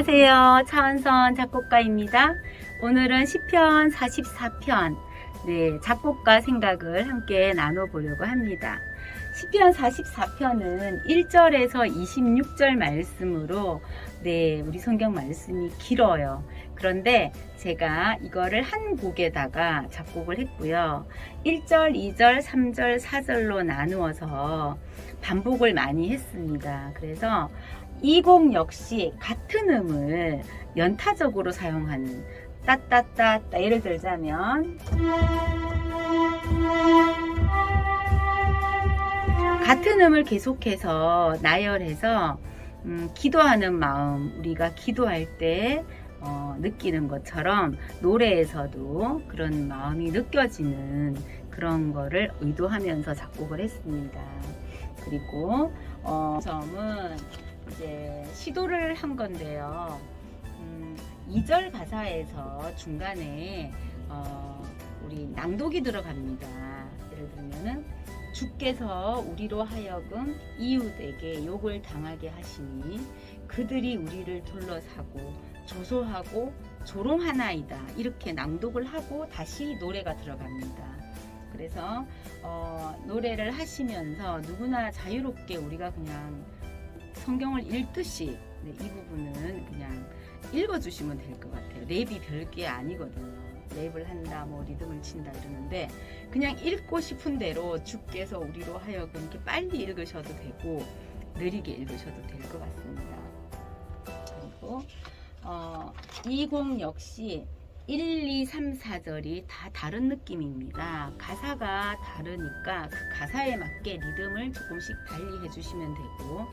안녕하세요. 차은선 작곡가입니다. 오늘은 시편 44편, 네, 작곡가 생각을 함께 나눠보려고 합니다. 시편 44편은 1절에서 26절 말씀으로, 네, 우리 성경 말씀이 길어요. 그런데 제가 이거를 한 곡에다가 작곡을 했고요. 1절, 2절, 3절, 4절로 나누어서 반복을 많이 했습니다. 그래서 이곡 역시 같은 음을 연타적으로 사용하는 따따따 따 예를 들자면 같은 음을 계속해서 나열해서 음, 기도하는 마음 우리가 기도할 때 어, 느끼는 것처럼 노래에서도 그런 마음이 느껴지는 그런 거를 의도하면서 작곡을 했습니다. 그리고 어, 점은 이제 시도를 한 건데요. 음, 2절 가사에서 중간에 어, 우리 낭독이 들어갑니다. 예를 들면은 주께서 우리로 하여금 이웃에게 욕을 당하게 하시니 그들이 우리를 둘러사고 조소하고 조롱하나이다. 이렇게 낭독을 하고 다시 노래가 들어갑니다. 그래서 어, 노래를 하시면서 누구나 자유롭게 우리가 그냥 성경을 읽듯이 네, 이 부분은 그냥 읽어주시면 될 것 같아요. 랩이 별게 아니거든요. 랩을 한다, 뭐 리듬을 친다 이러는데 그냥 읽고 싶은 대로 주께서 우리로 하여금 이렇게 빨리 읽으셔도 되고 느리게 읽으셔도 될 것 같습니다. 그리고 어, 이곡 역시 1, 2, 3, 4절이 다 다른 느낌입니다. 가사가 다르니까 그 가사에 맞게 리듬을 조금씩 달리 해주시면 되고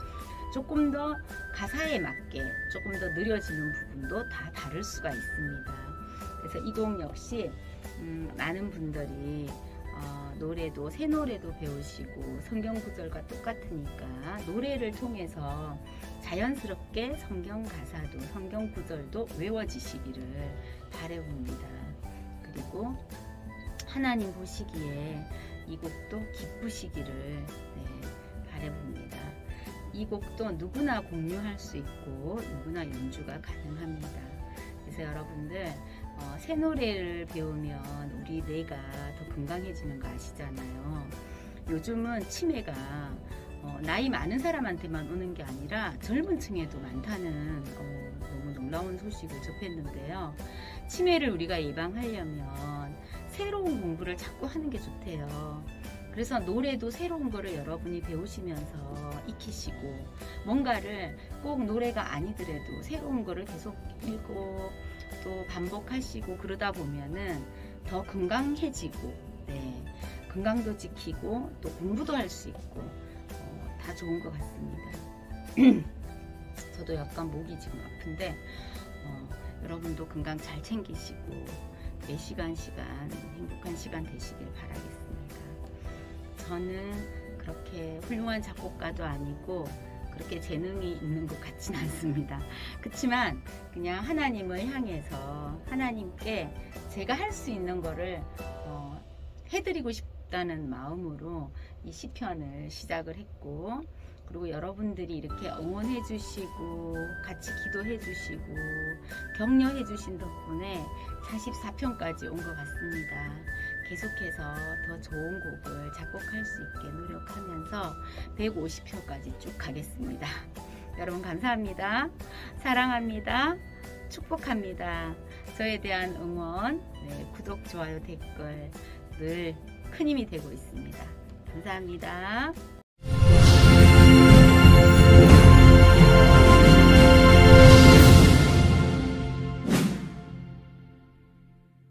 조금 더 가사에 맞게 조금 더 느려지는 부분도 다 다를 수가 있습니다. 그래서 이 곡 역시 음, 많은 분들이 어, 노래도 새 노래도 배우시고 성경 구절과 똑같으니까 노래를 통해서 자연스럽게 성경 가사도 성경 구절도 외워지시기를 바래봅니다. 그리고 하나님 보시기에 이 곡도 기쁘시기를 네, 바래봅니다. 이 곡도 누구나 공유할 수 있고 누구나 연주가 가능합니다. 그래서 여러분들 어, 새 노래를 배우면 우리 뇌가 더 건강해지는 거 아시잖아요. 요즘은 치매가 어, 나이 많은 사람한테만 오는 게 아니라 젊은 층에도 많다는 어, 너무 놀라운 소식을 접했는데요. 치매를 우리가 예방하려면 새로운 공부를 자꾸 하는 게 좋대요. 그래서 노래도 새로운 거를 여러분이 배우시면서 익히시고 뭔가를 꼭 노래가 아니더라도 새로운 거를 계속 읽고 또 반복하시고 그러다 보면은 더 건강해지고 네, 건강도 지키고 또 공부도 할 수 있고 어, 다 좋은 것 같습니다. 저도 약간 목이 지금 아픈데 어, 여러분도 건강 잘 챙기시고 매 시간 시간 행복한 시간 되시길 바라겠습니다. 저는 그렇게 훌륭한 작곡가도 아니고 그렇게 재능이 있는 것 같진 않습니다. 그렇지만 그냥 하나님을 향해서 하나님께 제가 할 수 있는 거를 어, 해드리고 싶다는 마음으로 이 시편을 시작을 했고 그리고 여러분들이 이렇게 응원해 주시고 같이 기도해 주시고 격려해 주신 덕분에 44편까지 온 것 같습니다. 계속해서 더 좋은 곡을 작곡할 수 있게 노력하면서 150표까지 쭉 가겠습니다. 여러분 감사합니다. 사랑합니다. 축복합니다. 저에 대한 응원, 네, 구독, 좋아요, 댓글 늘 큰 힘이 되고 있습니다. 감사합니다.